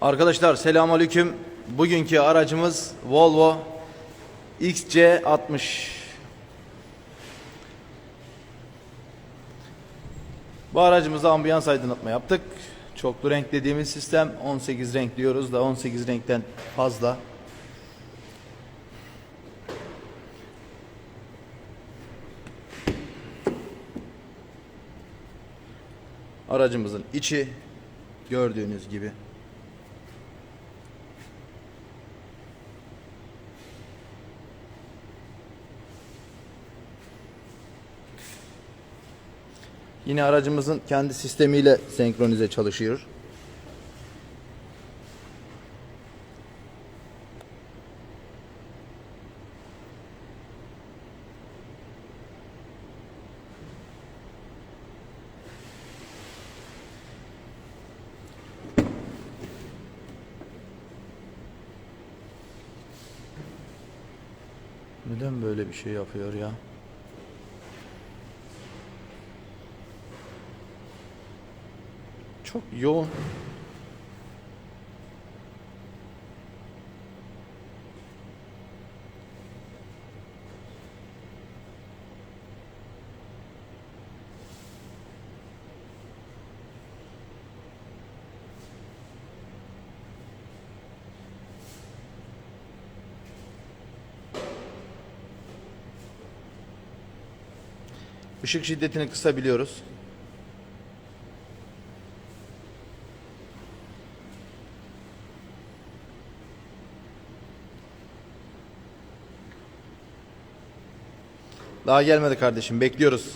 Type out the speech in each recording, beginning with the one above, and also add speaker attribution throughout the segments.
Speaker 1: Arkadaşlar selamünaleyküm. Bugünkü aracımız Volvo XC60. Bu aracımıza ambiyans aydınlatma yaptık. Çoklu renk dediğimiz sistem 18 renk diyoruz da 18 renkten fazla. Aracımızın içi gördüğünüz gibi Yine aracımızın kendi sistemiyle senkronize çalışıyor. Neden böyle bir şey yapıyor ya? Çok yoğun. Işık şiddetini kısabiliyoruz. Daha gelmedi kardeşim. Bekliyoruz.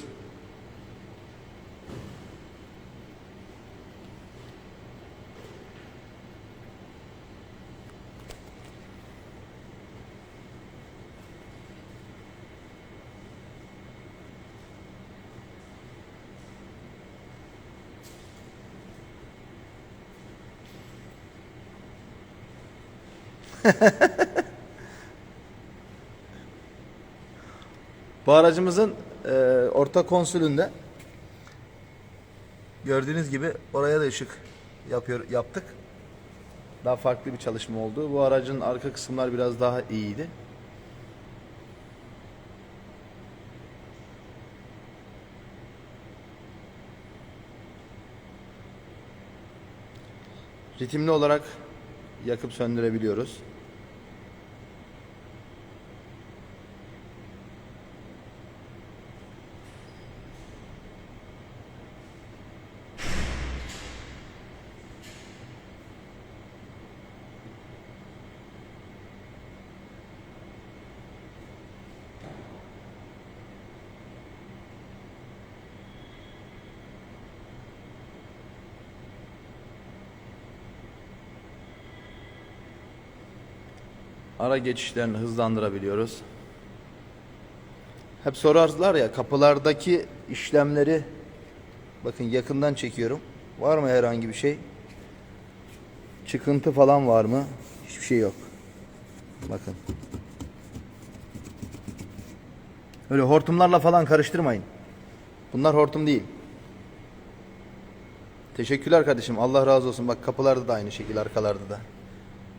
Speaker 1: Bu aracımızın e, orta konsülünde gördüğünüz gibi oraya da ışık yapıyor yaptık. Daha farklı bir çalışma oldu. Bu aracın arka kısımlar biraz daha iyiydi. Ritimli olarak yakıp söndürebiliyoruz. Ara geçişlerini hızlandırabiliyoruz. Hep sorarlar ya kapılardaki işlemleri bakın yakından çekiyorum. Var mı herhangi bir şey? Çıkıntı falan var mı? Hiçbir şey yok. Bakın. Öyle hortumlarla falan karıştırmayın. Bunlar hortum değil. Teşekkürler kardeşim. Allah razı olsun. Bak kapılarda da aynı şekilde, arkalarda da.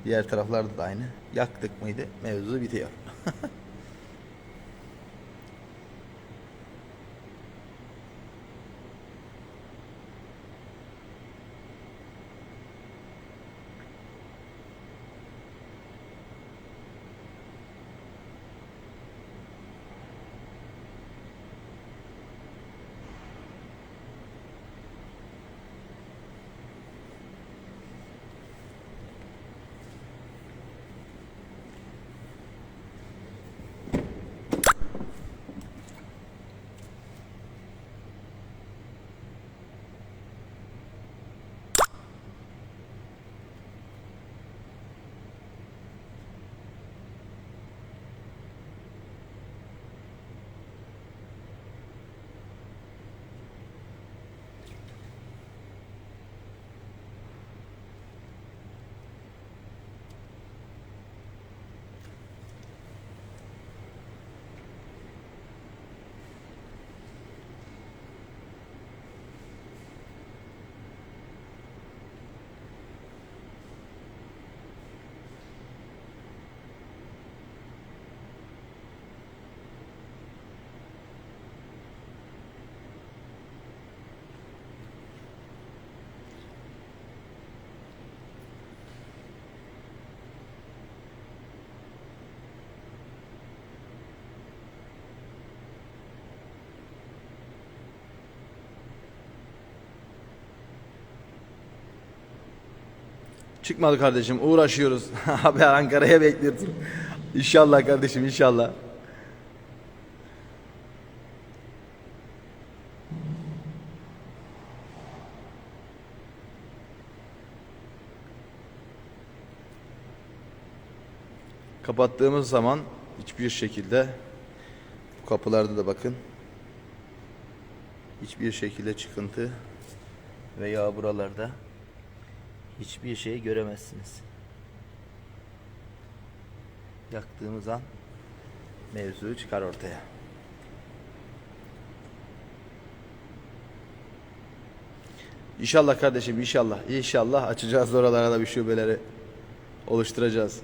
Speaker 1: Diğer taraflarda da aynı. Yaktık mıydı mevzu bitiyor. Çıkmadı kardeşim uğraşıyoruz. Abi Ankara'ya bekliyorsun. İnşallah kardeşim inşallah. Kapattığımız zaman hiçbir şekilde bu kapılarda da bakın hiçbir şekilde çıkıntı veya buralarda hiçbir şey göremezsiniz. Yaktığımız an mevzu çıkar ortaya. İnşallah kardeşim inşallah. İnşallah açacağız oralara da bir şubeleri oluşturacağız.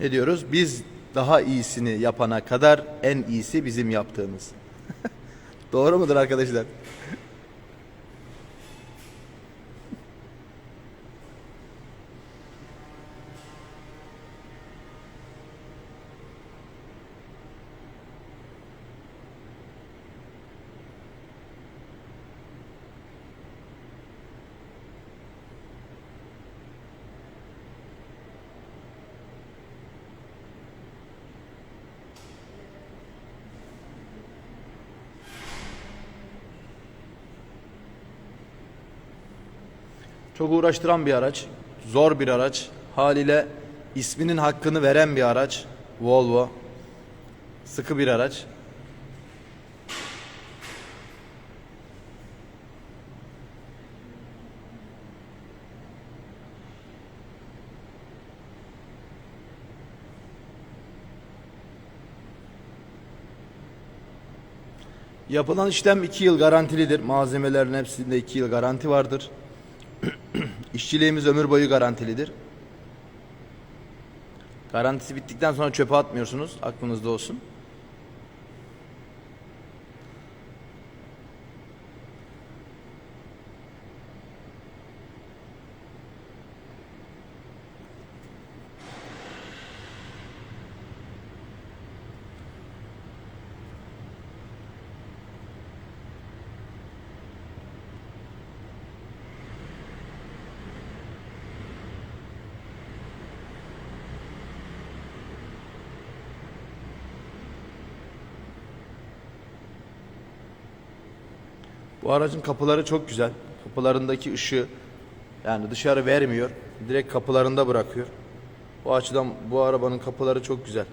Speaker 1: Ne diyoruz? Biz daha iyisini yapana kadar en iyisi bizim yaptığımız. Doğru mudur arkadaşlar? Çok uğraştıran bir araç, zor bir araç. Haliyle isminin hakkını veren bir araç. Volvo. Sıkı bir araç. Yapılan işlem 2 yıl garantilidir. Malzemelerin hepsinde 2 yıl garanti vardır. İşçiliğimiz ömür boyu garantilidir. Garantisi bittikten sonra çöpe atmıyorsunuz. Aklınızda olsun. Aracın kapıları çok güzel. Kapılarındaki ışığı yani dışarı vermiyor. Direkt kapılarında bırakıyor. Bu açıdan bu arabanın kapıları çok güzel.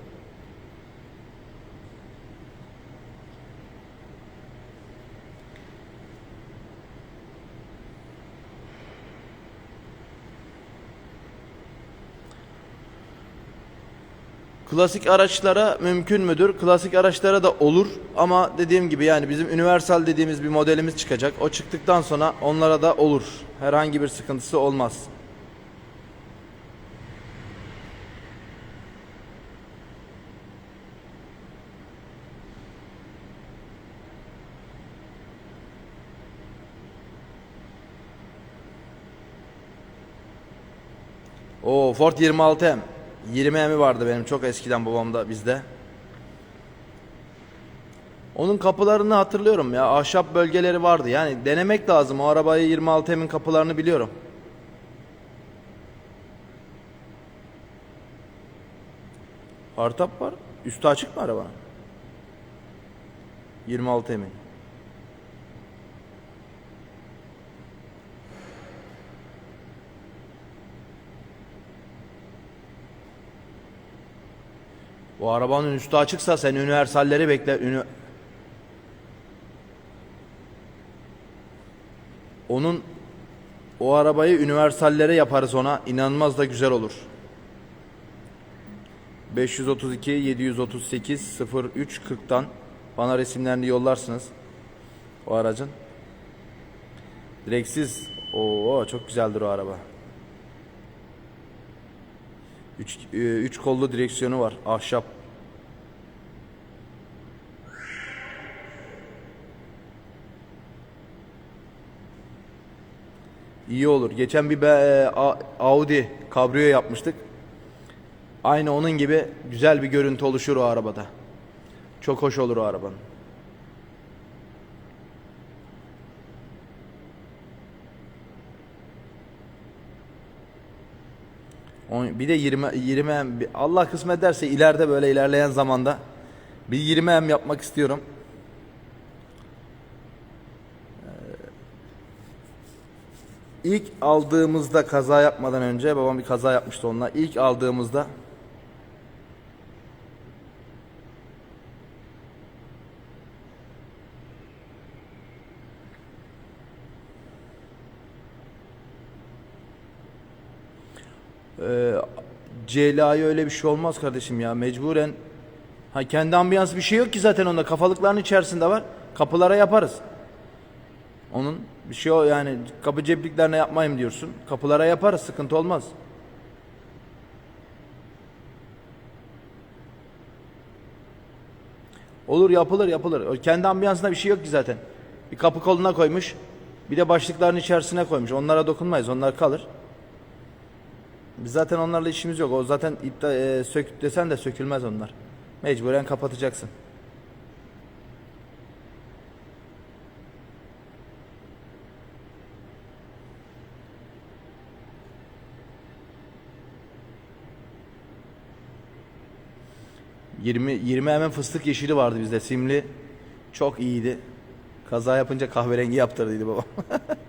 Speaker 1: Klasik araçlara mümkün müdür? Klasik araçlara da olur ama dediğim gibi yani bizim universal dediğimiz bir modelimiz çıkacak. O çıktıktan sonra onlara da olur. Herhangi bir sıkıntısı olmaz. O Ford 26M. 20M'i vardı benim çok eskiden babamda bizde. Onun kapılarını hatırlıyorum ya. Ahşap bölgeleri vardı. Yani denemek lazım. O arabayı 26M'in kapılarını biliyorum. Hartap var. Üstü açık mı arabanın? 26M'in. O arabanın üstü açıksa sen universalleri bekle. Ünü... Onun o arabayı universallere yaparız ona. İnanılmaz da güzel olur. 532 738 03 40'tan Bana resimlerini yollarsınız. O aracın. Direksiz. Oo çok güzeldir o araba. Üç, e, üç kollu direksiyonu var. Ahşap. İyi olur. Geçen bir be- e, A- Audi Cabrio yapmıştık. Aynı onun gibi güzel bir görüntü oluşur o arabada. Çok hoş olur o arabanın. On- Bir de 20 20 M Allah kısmet ederse ileride böyle ilerleyen zamanda bir 20 M yapmak istiyorum. Ee, İlk aldığımızda kaza yapmadan önce babam bir kaza yapmıştı onunla. İlk aldığımızda Ee, CLA'ya öyle bir şey olmaz kardeşim ya. Mecburen ha kendi ambiyans bir şey yok ki zaten onda. Kafalıkların içerisinde var. Kapılara yaparız. Onun bir şey o yani kapı cepliklerine yapmayayım diyorsun. Kapılara yaparız. Sıkıntı olmaz. Olur yapılır yapılır. O kendi ambiyansında bir şey yok ki zaten. Bir kapı koluna koymuş. Bir de başlıkların içerisine koymuş. Onlara dokunmayız. Onlar kalır. Biz zaten onlarla işimiz yok. O zaten ipta, e, sök desen de sökülmez onlar. Mecburen kapatacaksın. Yirmi 20 hemen fıstık yeşili vardı bizde simli. Çok iyiydi. Kaza yapınca kahverengi yaptırdıydı babam.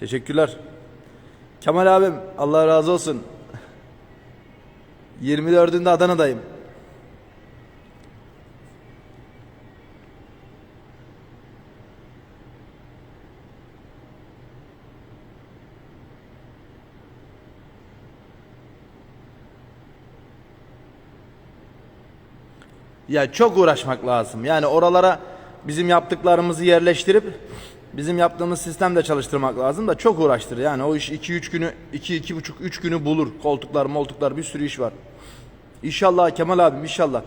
Speaker 1: Teşekkürler. Kemal abim Allah razı olsun. 24'ünde Adana'dayım. Ya çok uğraşmak lazım. Yani oralara bizim yaptıklarımızı yerleştirip bizim yaptığımız sistemde çalıştırmak lazım da çok uğraştırır. Yani o iş 2-3 günü 2 buçuk 3 günü bulur. Koltuklar, moltuklar bir sürü iş var. İnşallah Kemal abim inşallah.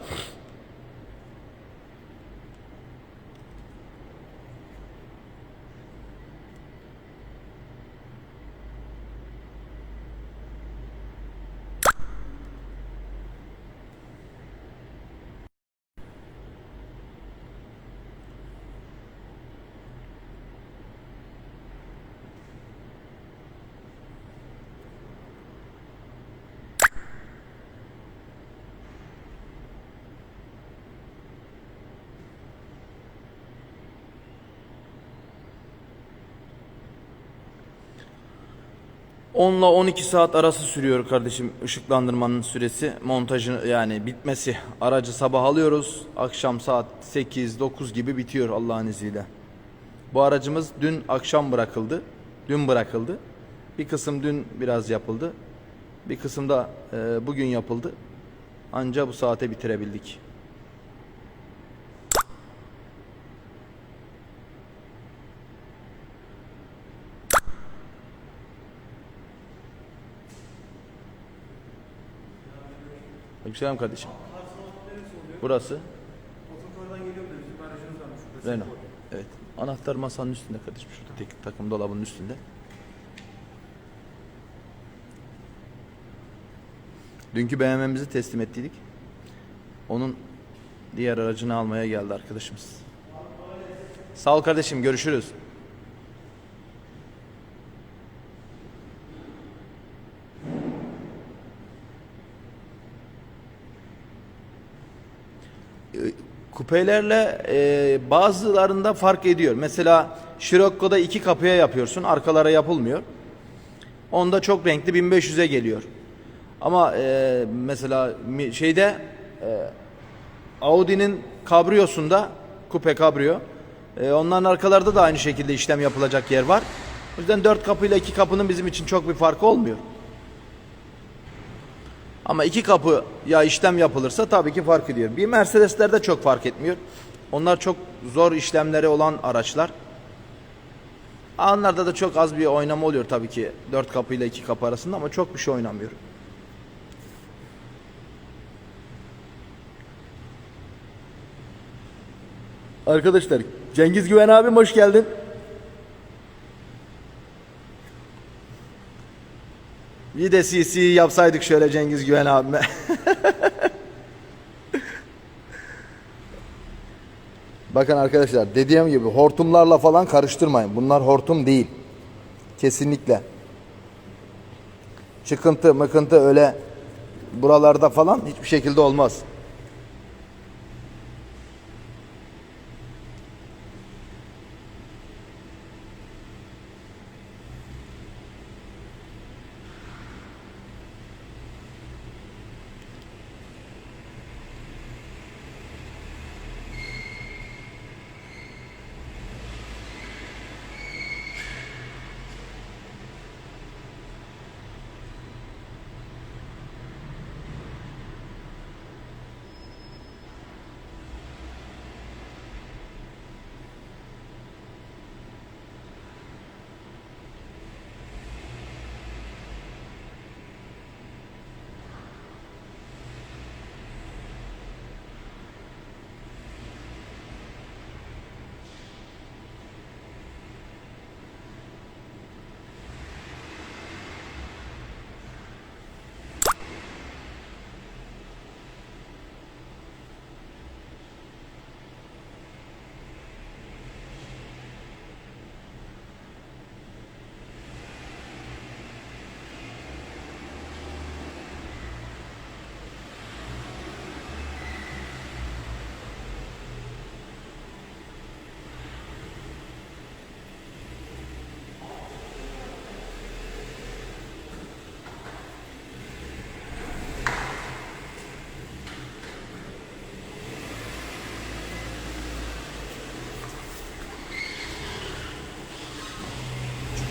Speaker 1: Onla 12 saat arası sürüyor kardeşim ışıklandırmanın süresi. Montajı yani bitmesi. Aracı sabah alıyoruz. Akşam saat 8-9 gibi bitiyor Allah'ın izniyle. Bu aracımız dün akşam bırakıldı. Dün bırakıldı. Bir kısım dün biraz yapıldı. Bir kısım da e, bugün yapıldı. Anca bu saate bitirebildik. Aleykümselam kardeşim. Burası
Speaker 2: Otokardan şurada.
Speaker 1: Renault. Evet. Anahtar masanın üstünde kardeşim. Şurada tek takım dolabının üstünde. Dünkü BMW'mizi teslim ettiydik. Onun diğer aracını almaya geldi arkadaşımız. Sağ ol kardeşim. Görüşürüz. Kupelerle e, bazılarında fark ediyor. Mesela Scirocco'da iki kapıya yapıyorsun. Arkalara yapılmıyor. Onda çok renkli 1500'e geliyor. Ama e, mesela şeyde e, Audi'nin kabriyosunda kupe kabrio e, onların arkalarda da aynı şekilde işlem yapılacak yer var. O yüzden 4 kapıyla 2 kapının bizim için çok bir farkı olmuyor. Ama iki kapı ya işlem yapılırsa tabii ki fark ediyor. Bir Mercedes'lerde çok fark etmiyor. Onlar çok zor işlemleri olan araçlar. Onlarda da çok az bir oynama oluyor tabii ki. Dört kapıyla iki kapı arasında ama çok bir şey oynamıyor. Arkadaşlar Cengiz Güven abim hoş geldin. Bir de CC yapsaydık şöyle Cengiz Güven abime. Bakın arkadaşlar dediğim gibi hortumlarla falan karıştırmayın. Bunlar hortum değil. Kesinlikle. Çıkıntı mıkıntı öyle buralarda falan hiçbir şekilde olmaz.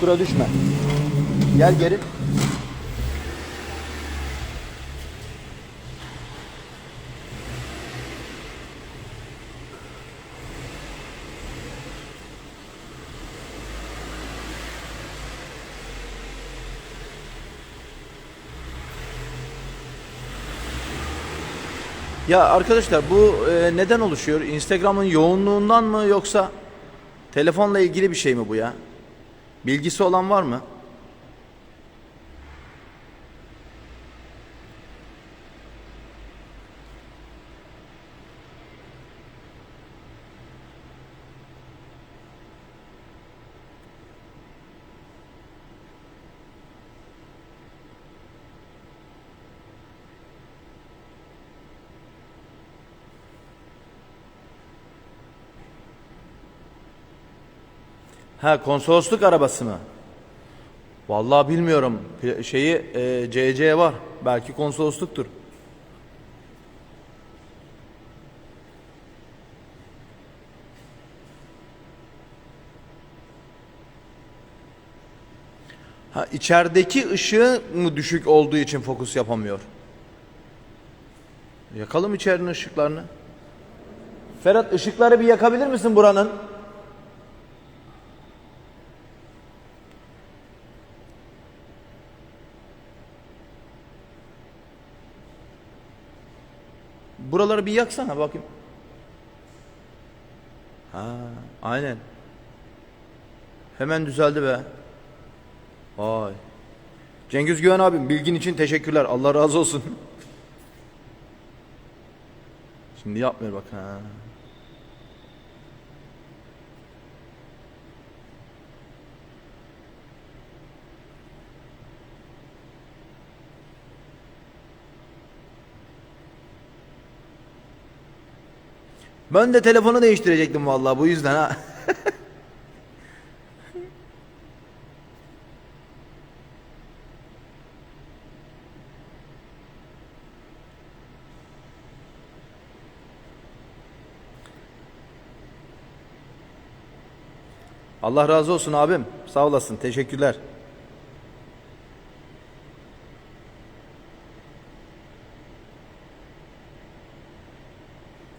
Speaker 1: Çukura düşme. Gel geri. Ya arkadaşlar bu e, neden oluşuyor? Instagram'ın yoğunluğundan mı yoksa telefonla ilgili bir şey mi bu ya? Bilgisi olan var mı? Ha konsolosluk arabası mı? Vallahi bilmiyorum. Şeyi e, CC var. Belki konsolosluktur. Ha içerideki ışığı mı düşük olduğu için fokus yapamıyor? Yakalım içerinin ışıklarını. Ferhat ışıkları bir yakabilir misin buranın? Buraları bir yaksana bakayım. Ha, aynen. Hemen düzeldi be. Vay. Cengiz Güven abim bilgin için teşekkürler. Allah razı olsun. Şimdi yapmıyor bak ha. Ben de telefonu değiştirecektim vallahi bu yüzden ha. Allah razı olsun abim. Sağ olasın. Teşekkürler.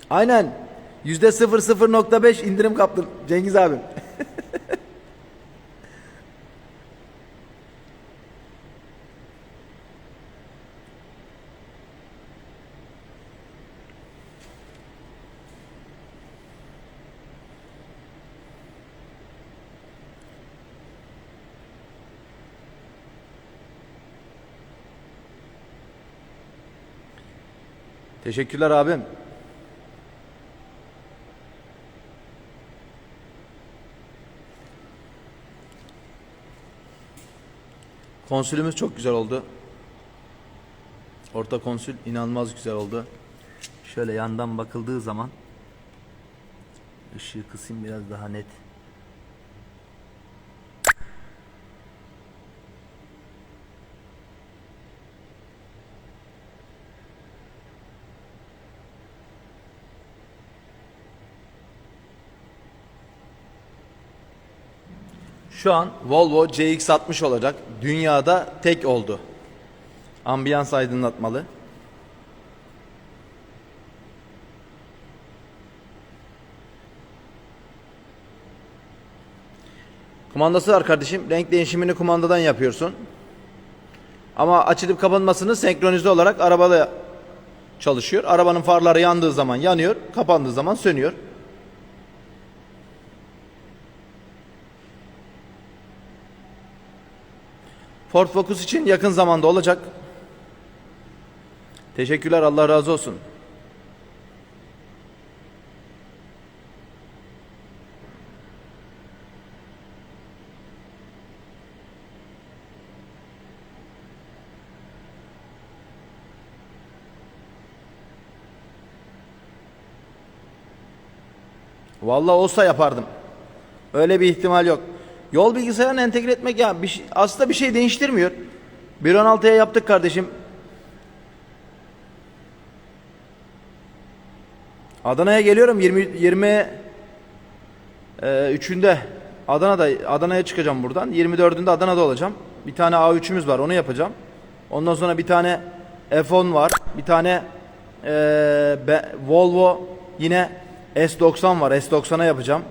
Speaker 1: Aynen. Yüzde 0.05 indirim kaptın Cengiz abim. Teşekkürler abim. Konsülümüz çok güzel oldu. Orta konsül inanılmaz güzel oldu. Şöyle yandan bakıldığı zaman ışığı kısayım biraz daha net. Şu an Volvo CX-60 olacak. Dünyada tek oldu. Ambiyans aydınlatmalı. Kumandası var kardeşim. Renk değişimini kumandadan yapıyorsun. Ama açılıp kapanmasını senkronize olarak arabada çalışıyor. Arabanın farları yandığı zaman yanıyor, kapandığı zaman sönüyor. Ford Focus için yakın zamanda olacak. Teşekkürler Allah razı olsun. Vallahi olsa yapardım. Öyle bir ihtimal yok. Yol bilgisayarını entegre etmek ya bir şey- aslında bir şey değiştirmiyor. 1.16'ya yaptık kardeşim. Adana'ya geliyorum 20 20 e, üçünde Adana'da Adana'ya çıkacağım buradan. 24'ünde Adana'da olacağım. Bir tane A3'ümüz var onu yapacağım. Ondan sonra bir tane F10 var. Bir tane e, Volvo yine S90 var. S90'a yapacağım.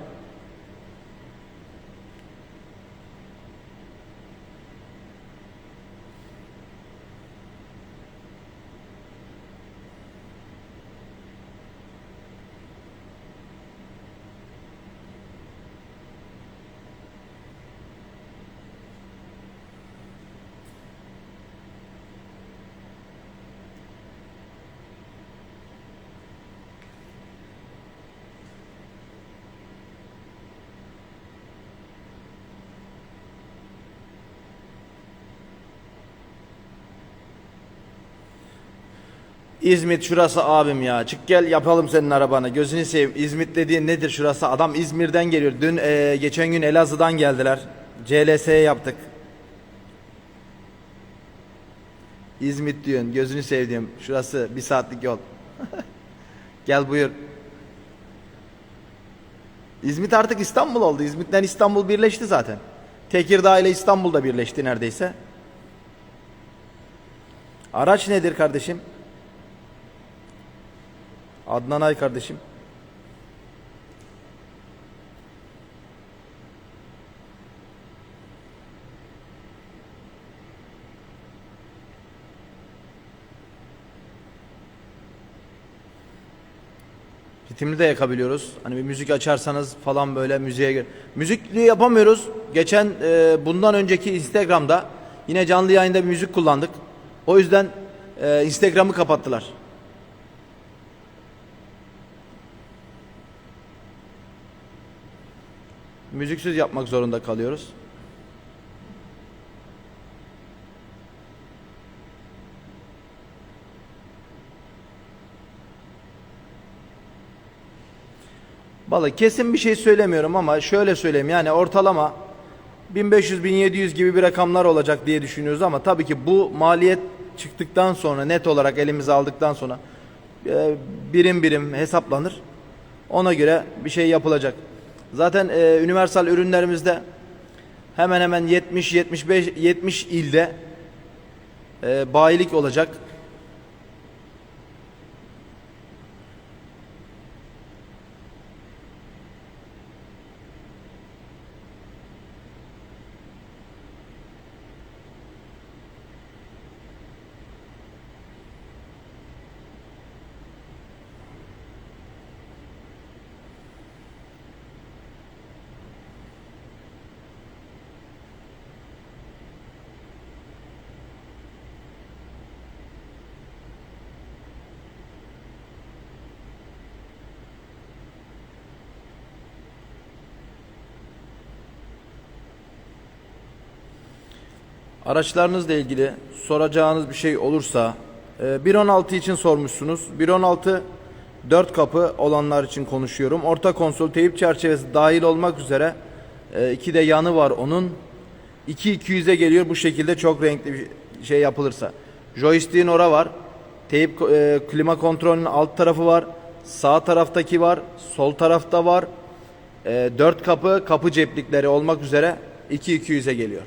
Speaker 1: İzmit şurası abim ya. Çık gel yapalım senin arabanı. Gözünü seveyim. İzmit dediğin nedir şurası? Adam İzmir'den geliyor. Dün e, geçen gün Elazığ'dan geldiler. CLS'ye yaptık. İzmit diyorsun. Gözünü sevdiğim. Şurası bir saatlik yol. gel buyur. İzmit artık İstanbul oldu. İzmit'ten İstanbul birleşti zaten. Tekirdağ ile İstanbul da birleşti neredeyse. Araç nedir kardeşim? Adnan Ay kardeşim. Ritimli de yakabiliyoruz. Hani bir müzik açarsanız falan böyle müziğe göre. Müzikli yapamıyoruz. Geçen e, bundan önceki Instagram'da yine canlı yayında bir müzik kullandık. O yüzden e, Instagram'ı kapattılar. Müziksiz yapmak zorunda kalıyoruz. Vallahi kesin bir şey söylemiyorum ama şöyle söyleyeyim yani ortalama 1500-1700 gibi bir rakamlar olacak diye düşünüyoruz ama tabii ki bu maliyet çıktıktan sonra net olarak elimize aldıktan sonra e, birim birim hesaplanır. Ona göre bir şey yapılacak. Zaten e, Universal ürünlerimizde hemen hemen 70 75 70 ilde e, bayilik olacak. Araçlarınızla ilgili soracağınız bir şey olursa e, 1.16 için sormuşsunuz. 1.16 4 kapı olanlar için konuşuyorum. Orta konsol teyip çerçevesi dahil olmak üzere e, iki de yanı var onun. 2200'e geliyor bu şekilde çok renkli bir şey yapılırsa. Joystick'in ora var. Teyip e, klima kontrolünün alt tarafı var. Sağ taraftaki var. Sol tarafta var. E, 4 kapı kapı ceplikleri olmak üzere 2200'e geliyor.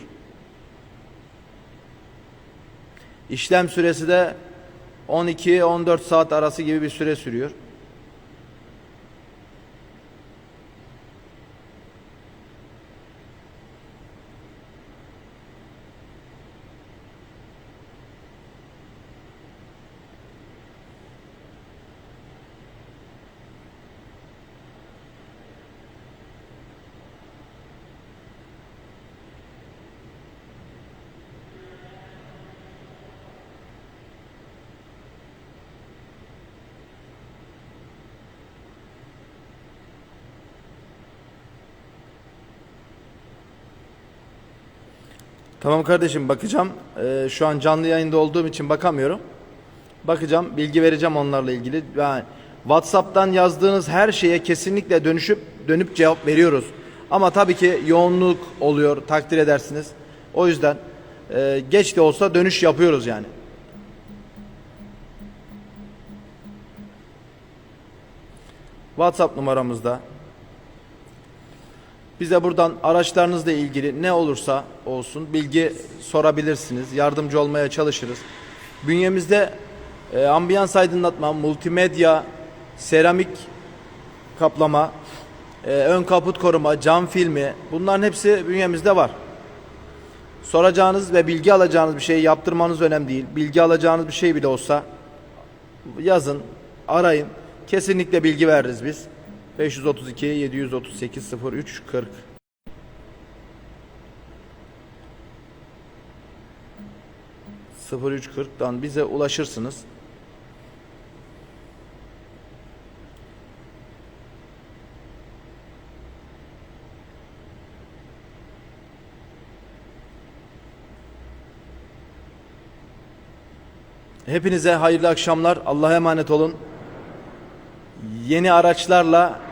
Speaker 1: İşlem süresi de 12-14 saat arası gibi bir süre sürüyor. Tamam kardeşim bakacağım. Ee, şu an canlı yayında olduğum için bakamıyorum. Bakacağım, bilgi vereceğim onlarla ilgili. Yani WhatsApp'tan yazdığınız her şeye kesinlikle dönüşüp dönüp cevap veriyoruz. Ama tabii ki yoğunluk oluyor, takdir edersiniz. O yüzden e, geç de olsa dönüş yapıyoruz yani. WhatsApp numaramızda bize buradan araçlarınızla ilgili ne olursa olsun bilgi sorabilirsiniz. Yardımcı olmaya çalışırız. Bünyemizde e, ambiyans aydınlatma, multimedya, seramik kaplama, e, ön kaput koruma, cam filmi bunların hepsi bünyemizde var. Soracağınız ve bilgi alacağınız bir şeyi yaptırmanız önemli değil. Bilgi alacağınız bir şey bile olsa yazın, arayın. Kesinlikle bilgi veririz biz. 532 738 03 40 0340'dan bize ulaşırsınız. Hepinize hayırlı akşamlar. Allah'a emanet olun. Yeni araçlarla,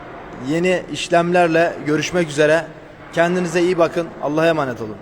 Speaker 1: yeni işlemlerle görüşmek üzere. Kendinize iyi bakın. Allah'a emanet olun.